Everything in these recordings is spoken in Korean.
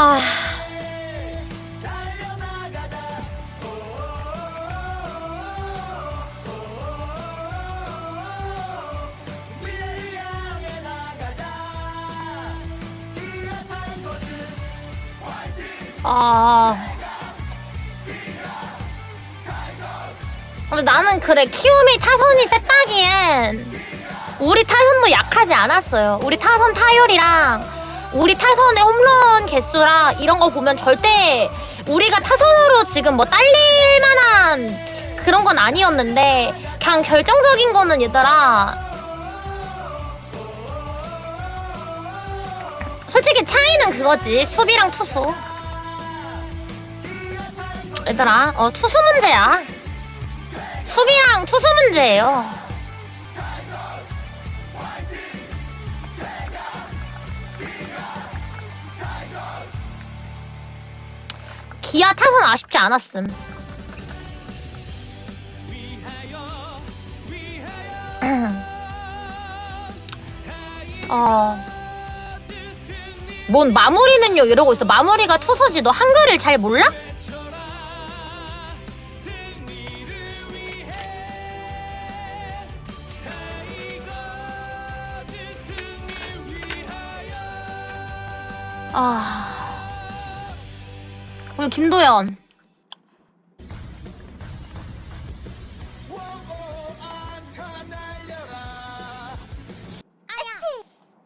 아. 아. 근데 나는 그래 키움이 타선이 셌다기엔 우리 타선도 약하지 않았어요. 우리 타선 타율이랑 우리 타선의 홈런 개수랑 이런 거 보면 절대 우리가 타선으로 지금 뭐 딸릴 만한 그런 건 아니었는데 그냥 결정적인 거는 얘들아. 솔직히 차이는 그거지. 수비랑 투수. 얘들아 어 투수 문제야. 수비랑 투수 문제예요 기아 타선 아쉽지 않았음. 어. 뭔 마무리는요 이러고 있어. 마무리가 투서지. 너 한글을 잘 몰라? 아. 우리 김도연.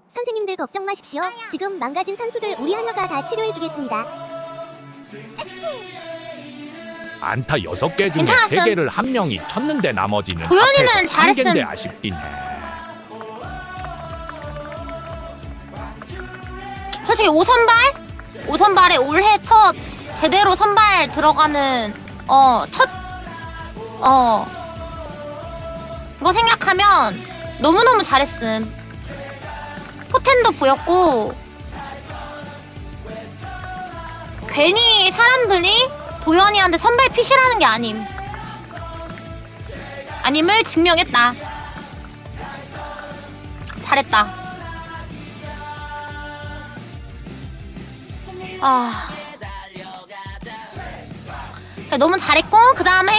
선생님들 걱정 마십시오. 지금 망가진 선수들 우리 하나가 다 치료해주겠습니다. 안타 6개 중에 괜찮았음. 3개를 한 명이 쳤는데 나머지는 도현이는 앞에서 한 잘했음. 개인데 아쉽긴 해. 솔직히 5선발? 5선발에 올해 첫 제대로 선발 들어가는 어 첫 어 이거 생각하면 너무너무 잘했음. 포텐도 보였고 괜히 사람들이 도현이한테 선발 핏이라는 게 아님. 아님을 증명했다. 잘했다. 아. 너무 잘했고, 그 다음에,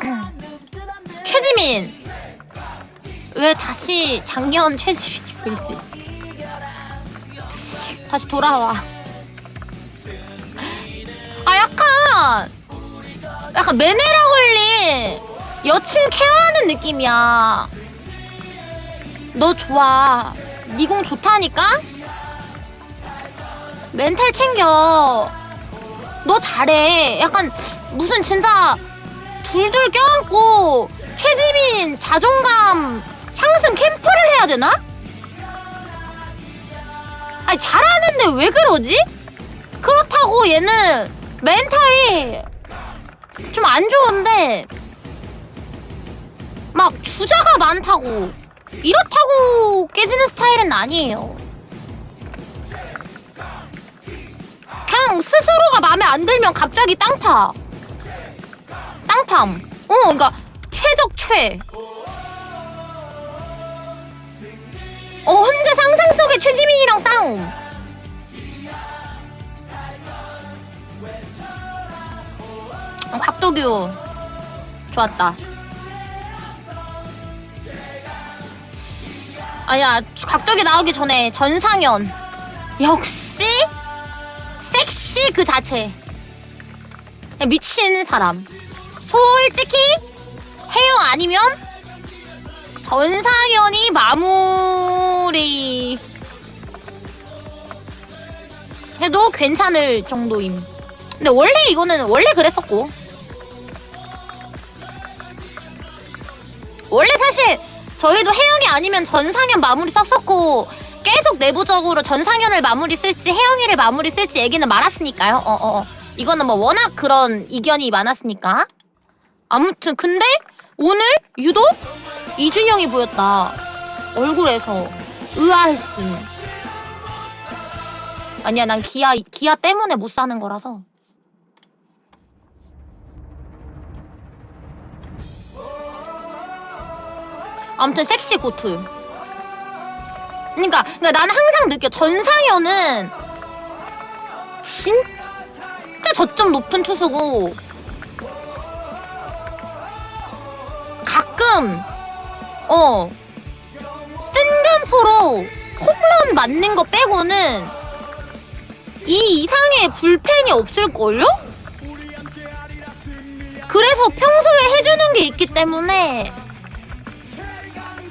최지민. 왜 다시 작년 최지민이 보이지? 다시 돌아와. 아, 약간, 약간 메네라홀리 여친 케어하는 느낌이야. 너 좋아. 니공 좋다니까? 멘탈 챙겨. 너 잘해. 약간 무슨 진짜 둘둘 껴안고 최지민 자존감 상승 캠프를 해야 되나? 아니 잘하는데 왜 그러지? 그렇다고 얘는 멘탈이 좀 안 좋은데 막 주자가 많다고 이렇다고 깨지는 스타일은 아니에요. 그냥 스스로가 마음에 안 들면 갑자기 땅파. 땅팜. 어, 그러니까 최적 최. 어, 혼자 상상 속의 최지민이랑 싸움. 어, 곽도규. 좋았다. 아니야, 곽도규 나오기 전에 전상현. 역시 섹시 그 자체. 그냥 미친 사람. 솔직히 해영 아니면 전상현이 마무리 해도 괜찮을 정도임. 근데 원래 이거는 원래 그랬었고. 원래 사실 저희도 혜영이 아니면 전상현 마무리 썼었고 계속 내부적으로 전상현을 마무리 쓸지 혜영이를 마무리 쓸지 얘기는 많았으니까요. 어, 어, 어. 이거는 뭐 워낙 그런 이견이 많았으니까. 아무튼 근데 오늘 유독 이준영이 보였다. 얼굴에서 의아했음. 아니야, 난 기아 기아 때문에 못 사는 거라서. 아무튼 섹시 고트. 그러니까, 그러니까 나는 항상 느껴 전상현은 진짜 저점 높은 투수고 가끔 어 뜬금포로 홈런 맞는 거 빼고는 이 이상의 불펜이 없을걸요? 그래서 평소에 해주는 게 있기 때문에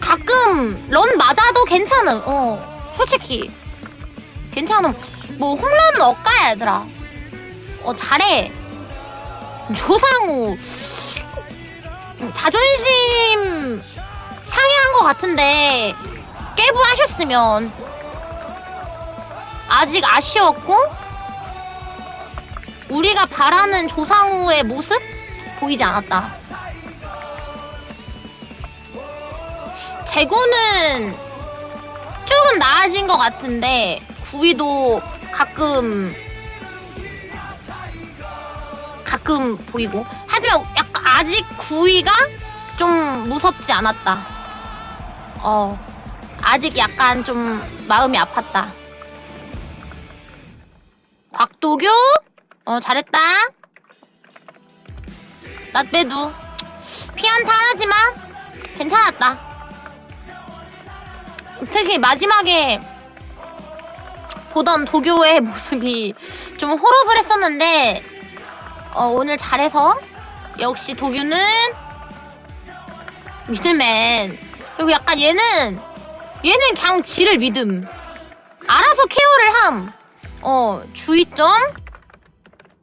가끔 런 맞아도 괜찮음. 어, 솔직히 괜찮음. 뭐 홈런은 억가야 얘들아. 어 잘해. 조상우 자존심 상해한 것 같은데 깨부하셨으면 아직 아쉬웠고 우리가 바라는 조상우의 모습 보이지 않았다. 재구는 조금 나아진 것 같은데 구위도 가끔 가끔 보이고 하지만 약간 아직 구위가 좀 무섭지 않았다. 어 아직 약간 좀 마음이 아팠다. 곽도규 어 잘했다. 낫배두 피한타 하지만 괜찮았다. 특히 마지막에 보던 도교의 모습이 좀 호러블했었는데 어, 오늘 잘해서 역시 도규는 믿음맨 그리고 약간 얘는 얘는 그냥 지를 믿음 알아서 케어를 함 어, 주의점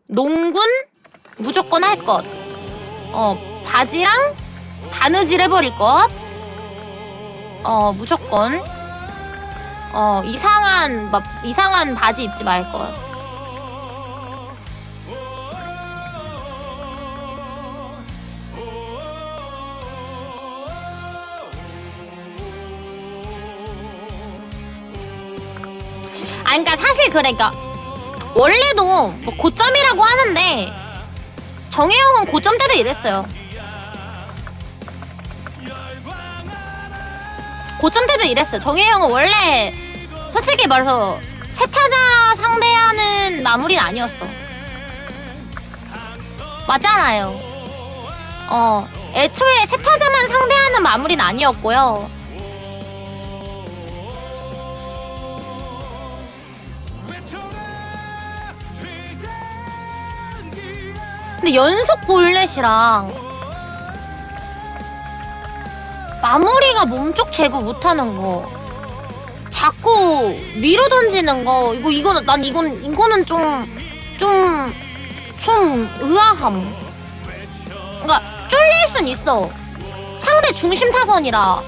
농군 무조건 할 것. 어, 바지랑 바느질 해버릴 것. 어, 무조건. 어, 이상한, 막, 이상한 바지 입지 말 것. 아, 그니까 사실 그러니까 원래도 뭐 고점이라고 하는데 정혜영은 고점 때도 이랬어요. 고점 때도 이랬어요. 정혜영은 원래 솔직히 말해서 세타자 상대하는 마무리는 아니었어. 맞잖아요. 어, 애초에 세타자만 상대하는 마무리는 아니었고요. 근데 연속 볼넷이랑 마무리가 몸쪽 제구 못하는 거. 자꾸 위로 던지는 거. 이거 이거는 난 이건 이거는 좀좀 좀 의아함. 그러니까 쫄릴 순 있어. 상대 중심 타선이라.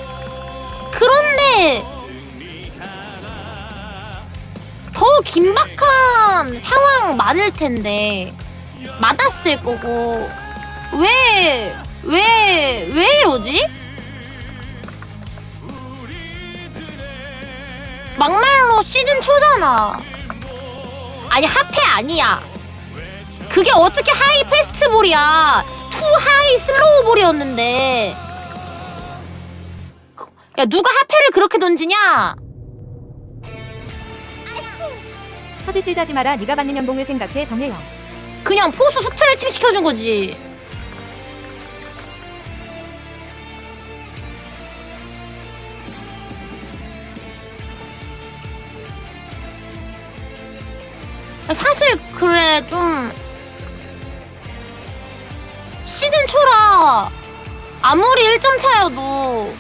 그런데 더 긴박한 상황 많을 텐데 맞았을 거고. 왜 왜, 왜 이러지? 막말로 시즌 초잖아. 아니 하페 아니야. 그게 어떻게 하이 페스트볼이야? 투 하이 슬로우볼이었는데. 야 누가 하페를 그렇게 던지냐? 처지 찔다지 마라 네가 받는 연봉을 생각해 정혜영 그냥 포수 스트레칭 시켜준 거지. 그래 좀 시즌 초라 아무리 1점 차여도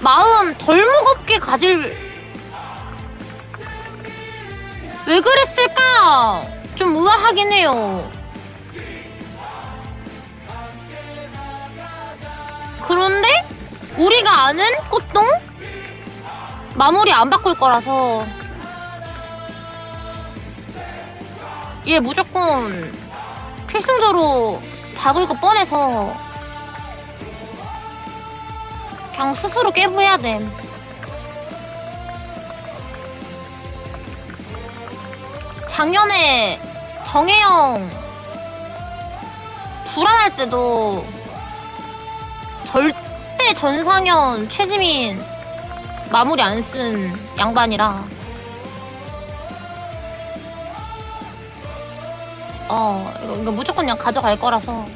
마음 덜 무겁게 가질 왜 그랬을까? 좀 의아하긴 해요. 그런데 우리가 아는 꽃동 마무리 안 바꿀 거라서 얘 무조건 필승조로 박을 거 뻔해서 그냥 스스로 깨부해야 됨. 작년에 정혜영 불안할 때도 절대 전상현, 최지민 마무리 안 쓴 양반이라 어 이거, 이거 무조건 그냥 가져갈 거라서.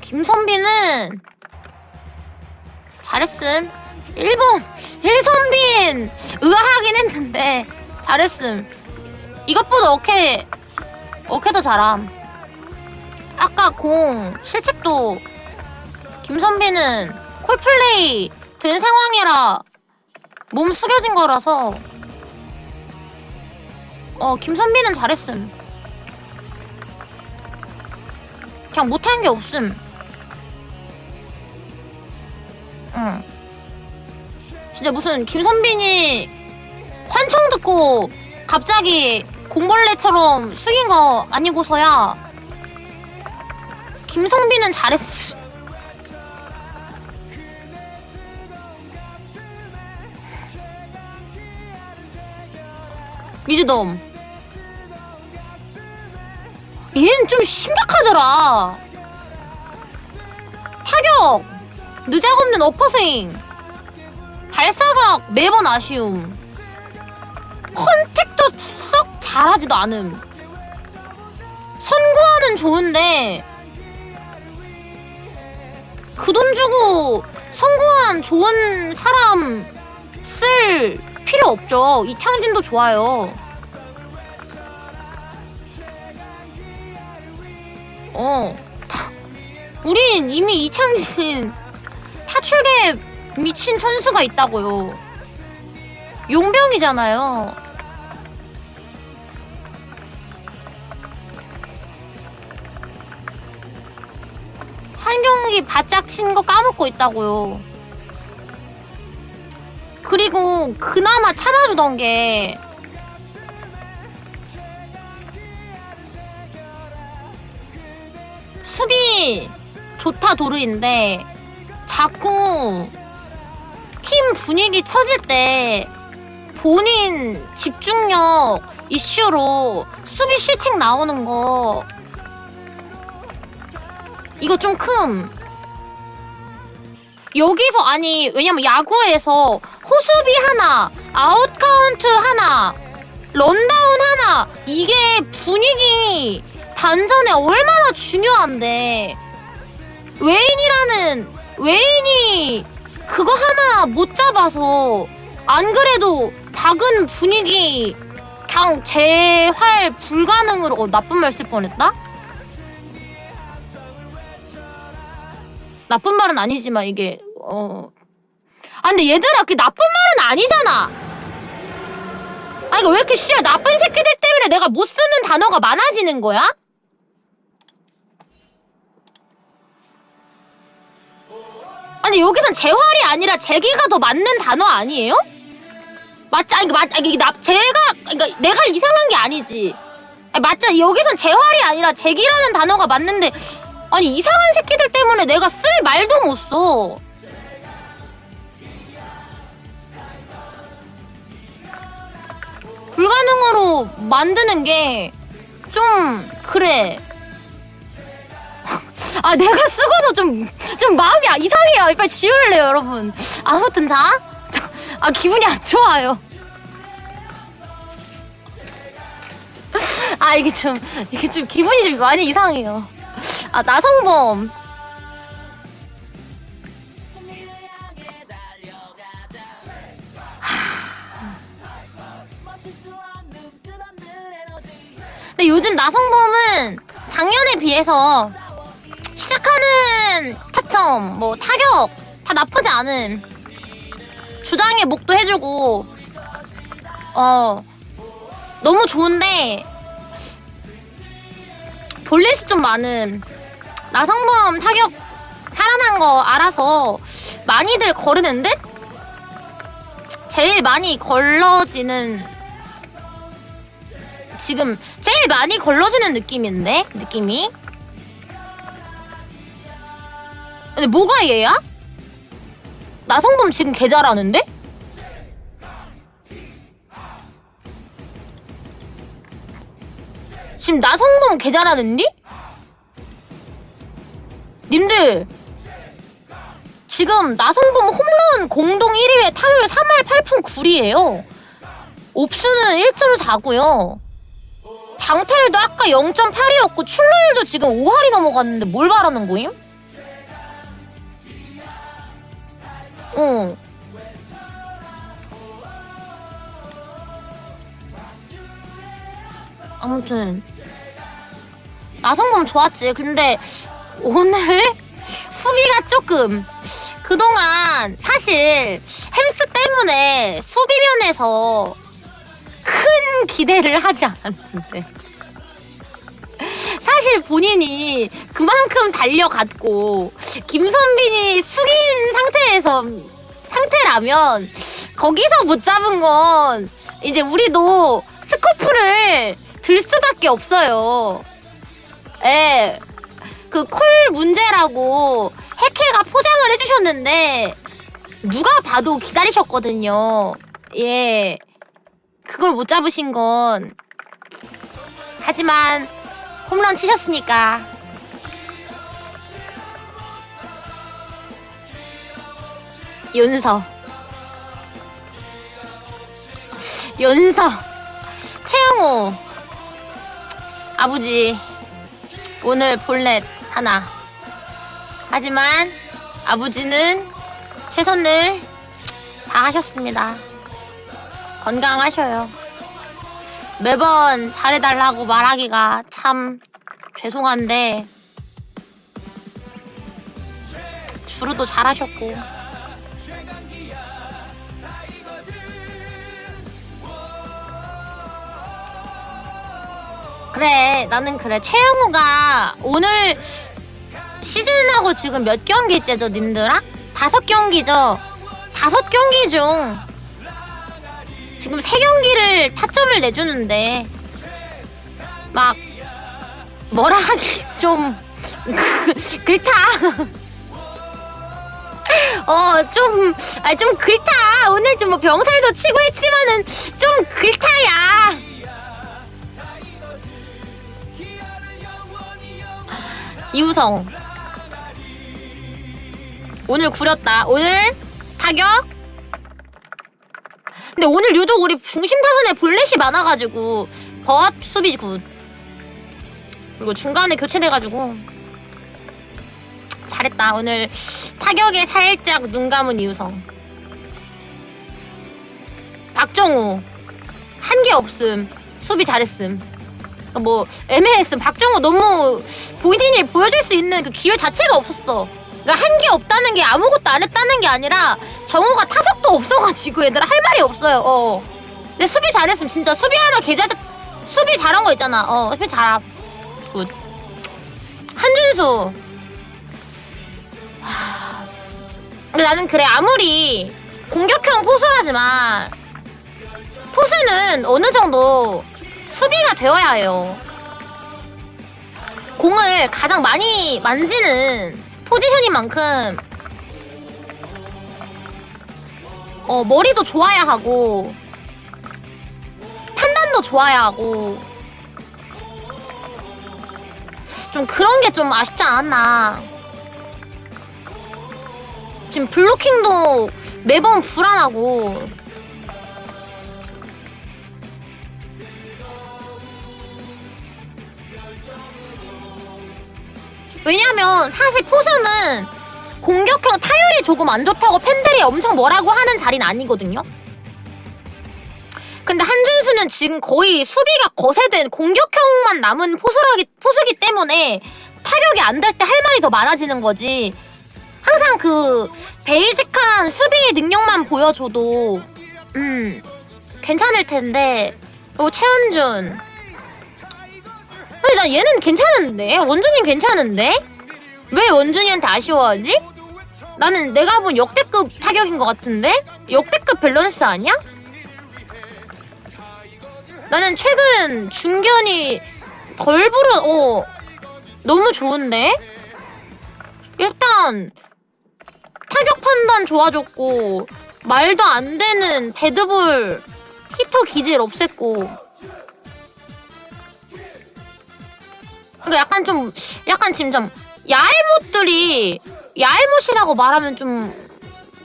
김선빈은 잘했음. 1번 1선빈! 의아하긴 했는데 잘했음. 이것보다 어케 어케도 잘함. 아까 공 실책도 김선빈은 콜플레이 된 상황이라 몸 숙여진 거라서 어 김선빈은 잘했음. 그냥 못한 게 없음. 응. 진짜 무슨 김선빈이 환청 듣고 갑자기 공벌레처럼 숙인 거 아니고서야 김성빈은 잘했음 미즈덤 좀 심각하더라. 타격! 느작없는 어퍼스윙. 발사각 매번 아쉬움. 컨택도 썩 잘하지도 않음. 선구하는 좋은데 그 돈 주고 선구한 좋은 사람 쓸 필요 없죠. 이창진도 좋아요 어 타- 우린 이미 이창진 타출계 미친 선수가 있다고요. 용병이잖아요. 한 경기 바짝 친 거 까먹고 있다고요. 그리고 그나마 참아주던 게 좋다 도르인데 자꾸 팀 분위기 처질 때 본인 집중력 이슈로 수비 실책 나오는 거 이거 좀 큼. 여기서 아니 왜냐면 야구에서 호수비 하나 아웃 카운트 하나 런다운 하나 이게 분위기 반전에 얼마나 중요한데 외인이라는 외인이 그거 하나 못 잡아서 안 그래도 박은 분위기 그냥 재활 불가능으로 어, 나쁜 말 쓸 뻔했다? 나쁜 말은 아니지만 이게 어. 아 근데 얘들아 그 나쁜 말은 아니잖아. 아 이거 왜 이렇게 씨발 나쁜 새끼들 때문에 내가 못 쓰는 단어가 많아지는 거야? 아니 여기선 재활이 아니라 재기가 더 맞는 단어 아니에요? 맞지? 아니, 맞, 아니, 나, 제가, 그러니까 내가 이상한 게 아니지. 아니, 맞잖아. 여기선 재활이 아니라 재기라는 단어가 맞는데, 아니, 이상한 새끼들 때문에 내가 쓸 말도 못 써. 불가능으로 만드는 게, 좀, 그래. 아, 내가 쓰고서 좀, 좀 마음이 이상해요. 빨리 지울래요, 여러분. 아무튼 자. 아, 기분이 안 좋아요. 아, 이게 좀, 이게 좀 기분이 좀 많이 이상해요. 아, 나성범. 요즘 나성범은 작년에 비해서 시작하는 타점, 뭐 타격 다 나쁘지 않은 주장의 목도 해주고 어 너무 좋은데 볼넷이 좀 많은 나성범 타격 살아난 거 알아서 많이들 거르는 듯? 제일 많이 걸러지는 지금 제일 많이 걸러지는 느낌인데 느낌이 근데 뭐가 얘야? 나성범 지금 개 잘하는데? 지금 나성범 개 잘하는디? 님들 지금 나성범 홈런 공동 1위에 타율 3할 8푼 9리에요 옵스는 1.4고요 강태일도 아까 0.8이었고 출루율도 지금 5할이 넘어갔는데 뭘 바라는 거임? 어. 아무튼 나성범 좋았지. 근데 오늘 수비가 조금 그동안 사실 햄스 때문에 수비면에서 큰 기대를 하지 않았는데 사실 본인이 그만큼 달려갔고 김선빈이 숙인 상태에서 상태라면 거기서 못 잡은 건 이제 우리도 스코프를 들 수밖에 없어요. 예. 그 콜 문제라고 해케가 포장을 해주셨는데 누가 봐도 기다리셨거든요. 예. 그걸 못 잡으신 건 하지만 홈런 치셨으니까. 윤서. 윤서. 최영호 아버지. 오늘 볼넷 하나. 하지만 아버지는 최선을 다 하셨습니다. 건강하셔요 매번 잘해달라고 말하기가 참 죄송한데 주루도 잘하셨고. 그래 나는 그래. 최영우가 오늘 시즌하고 지금 몇 경기째죠 님들아? 다섯 경기죠. 다섯 경기 중 지금 세 경기를 타점을 내주는데 막 뭐라 하기 좀 그렇다. 어 좀 아니 좀 그렇다. 오늘 좀 뭐 병살도 치고 했지만은 좀 그렇다야. 이우성 오늘 구렸다. 오늘 타격 근데 오늘 유독 우리 중심 타선에 볼넷이 많아가지고 벗 수비 굿. 그리고 중간에 교체돼가지고 잘했다. 오늘 타격에 살짝 눈 감은 이우성. 박정우 한게 없음. 수비 잘했음. 그러니까 뭐 애매했음. 박정우 너무 본인이 보여줄 수 있는 그 기회 자체가 없었어 그러니까 한 게 없다는 게 아무것도 안 했다는 게 아니라 정우가 타석도 없어가지고 얘들아 할 말이 없어요. 어. 근데 수비 잘했으면 진짜 수비하러 계좌 수비 잘한 거 있잖아. 어 수비 잘함. 굿. 한준수. 하... 근데 나는 그래 아무리 공격형 포수라지만 포수는 어느 정도 수비가 되어야 해요. 공을 가장 많이 만지는 포지션인 만큼 어 머리도 좋아야 하고 판단도 좋아야 하고 좀 그런 게 좀 아쉽지 않았나. 지금 블로킹도 매번 불안하고 왜냐면 사실 포수는 공격형 타율이 조금 안 좋다고 팬들이 엄청 뭐라고 하는 자리는 아니거든요. 근데 한준수는 지금 거의 수비가 거세된 공격형만 남은 포수라기, 포수기 때문에 타격이 안 될 때 할 말이 더 많아지는 거지. 항상 그 베이직한 수비 능력만 보여줘도 음 괜찮을 텐데 그리고 최은준 아니 나 얘는 괜찮은데 원준이 괜찮은데 왜 원준이한테 아쉬워하지? 나는 내가 본 역대급 타격인 것 같은데 역대급 밸런스 아니야? 나는 최근 중견이 덜 부른 어 너무 좋은데 일단 타격 판단 좋아졌고 말도 안 되는 배드볼 히터 기질 없앴고 그러니까 약간 좀 약간 지금 좀 야알못들이 야알못이라고 말하면 좀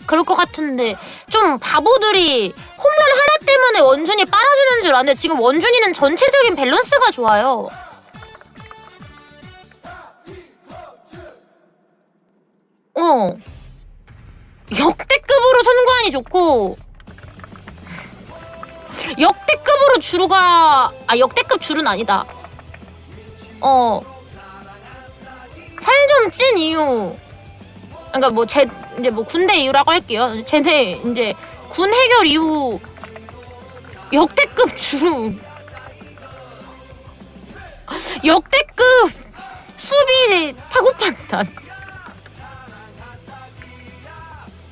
그럴 것 같은데 좀 바보들이 홈런 하나 때문에 원준이 빨아주는 줄 아는데 지금 원준이는 전체적인 밸런스가 좋아요. 어. 역대급으로 손관이 좋고 역대급으로 주루가 아 역대급 주루는 아니다. 어. 살 좀 찐 이유. 그러니까 뭐 제 이제 뭐 군대 이유라고 할게요. 쟤네 이제 군 해결 이후 역대급 주루. 역대급 수비 타구 판단.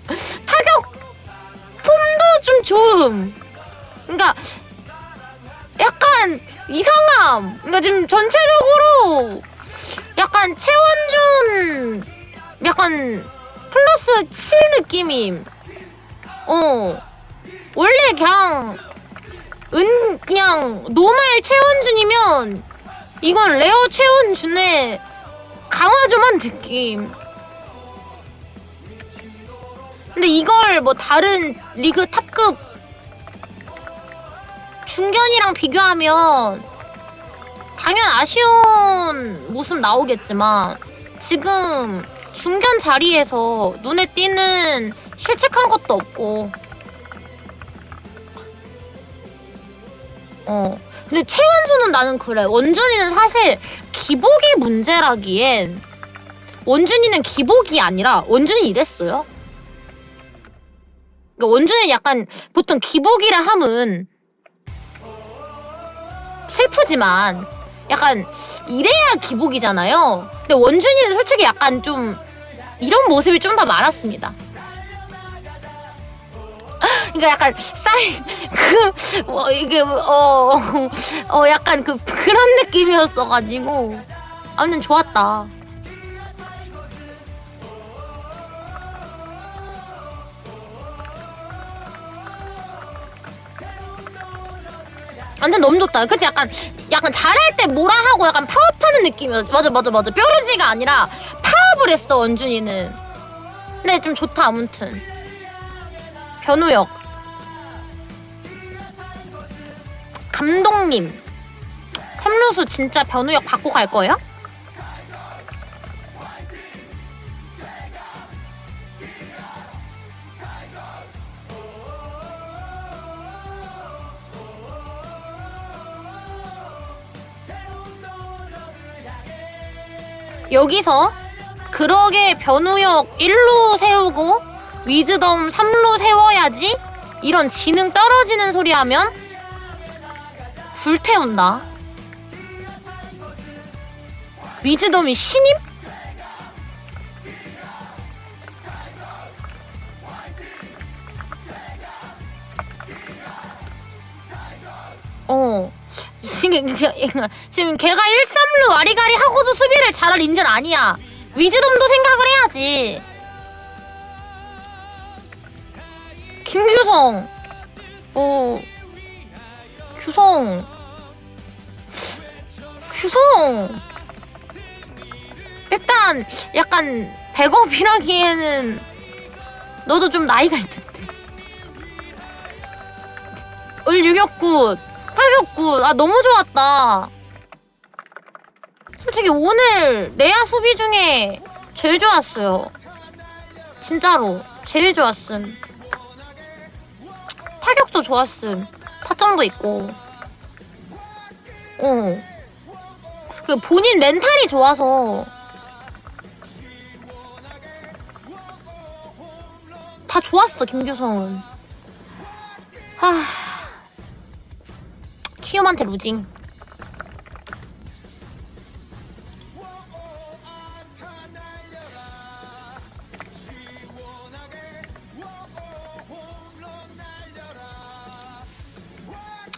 타격 폼도 좀 좋음. 그러니까 이상함. 그러니까 지금 전체적으로 약간 최원준 약간 플러스 7 느낌임. 어. 원래 그냥 은 그냥 노말 최원준이면 이건 레어 최원준의 강화조만 느낌. 근데 이걸 뭐 다른 리그 탑급 중견이랑 비교하면 당연 아쉬운 모습 나오겠지만 지금 중견 자리에서 눈에 띄는 실책한 것도 없고. 어. 근데 최원준은 나는 그래. 원준이는 사실 기복이 문제라기엔 원준이는 기복이 아니라 원준이 이랬어요. 그러니까 원준이 약간 보통 기복이라 함은 슬프지만 약간 이래야 기복이잖아요. 근데 원준이는 솔직히 약간 좀 이런 모습이 좀 더 많았습니다. 그러니까 약간 사이 그 뭐, 이게 어어 어, 약간 그 그런 느낌이었어가지고 아무튼 좋았다. 완전 너무 좋다. 그치? 약간, 약간 잘할 때 뭐라 하고 약간 파업하는 느낌이었어. 맞아, 맞아, 맞아. 뾰루지가 아니라 파업을 했어, 원준이는. 근데 좀 좋다, 아무튼. 변우혁. 감독님. 삼루수 진짜 변우혁 받고 갈 거예요? 여기서 그러게 변우혁 1루 세우고 위즈덤 3루 세워야지 이런 지능 떨어지는 소리 하면 불태운다. 위즈덤이 신임? 어. 지금, 지금 걔가 1-3루 와리가리 하고도 수비를 잘할 인재는 아니야. 위즈덤도 생각을 해야지. 김규성. 어. 규성. 규성. 일단 약간 백업이라기에는 너도 좀 나이가 있던데. 을 유격굿. 타격굿. 아 너무 좋았다. 솔직히 오늘 내야 수비 중에 제일 좋았어요. 진짜로 제일 좋았음. 타격도 좋았음. 타점도 있고. 어. 그 본인 멘탈이 좋아서 다 좋았어 김규성은. 하. 키움한테 루징.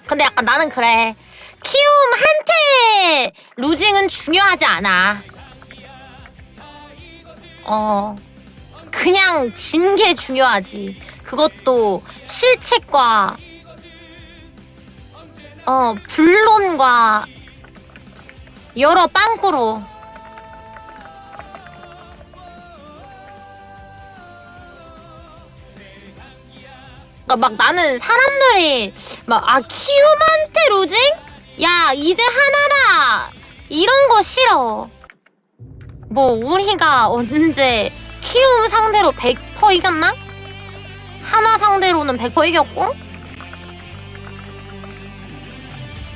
근데 약간 나는 그래. 키움한테 루징은 중요하지 않아. 어. 그냥 진 게 중요하지. 그것도 실책과 어, 불론과 여러 빵꾸로 그러니까 막 나는 사람들이 막 아 키움한테 로징? 야 이제 하나다 이런 거 싫어. 뭐 우리가 언제 키움 상대로 100% 이겼나? 하나 상대로는 100% 이겼고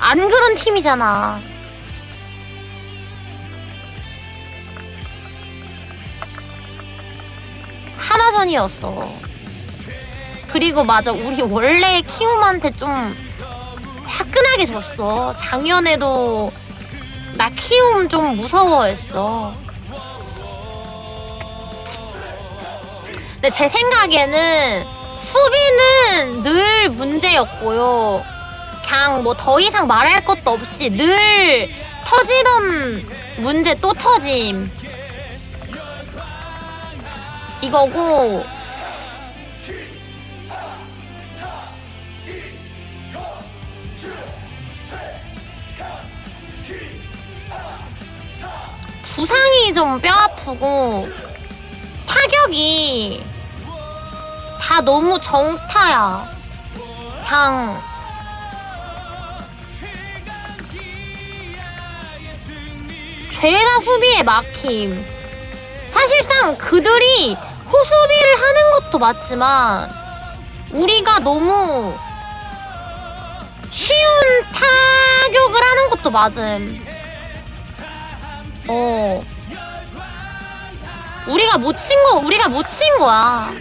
안 그런 팀이잖아. 하나전이었어. 그리고 맞아 우리 원래 키움한테 좀 화끈하게 졌어. 작년에도 나 키움 좀 무서워했어. 근데 제 생각에는 수비는 늘 문제였고요. 그냥 뭐더 이상 말할 것도 없이 늘 터지던 문제 또 터짐. 이거고 부상이 좀 뼈 아프고 타격이 다 너무 정타야. 그냥 죄다 수비에 막힘. 사실상 그들이 호수비를 하는 것도 맞지만 우리가 너무 쉬운 타격을 하는 것도 맞음. 어. 우리가 못 친 거, 우리가 못 친 거야.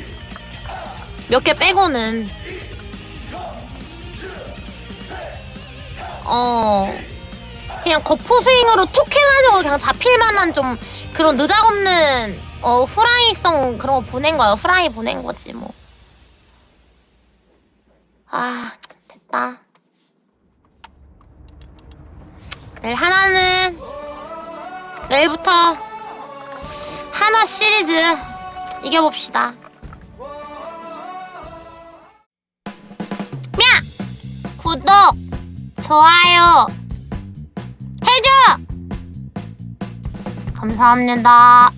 몇 개 빼고는. 어. 그냥 거포 스윙으로 톡 해가지고 그냥 잡힐 만한 좀 그런 느작없는 어 후라이성 그런 거 보낸 거야. 후라이 보낸 거지 뭐. 아 됐다. 내일 하나는 내일부터 하나 시리즈 이겨봅시다. 야! 구독, 좋아요 해줘! 감사합니다.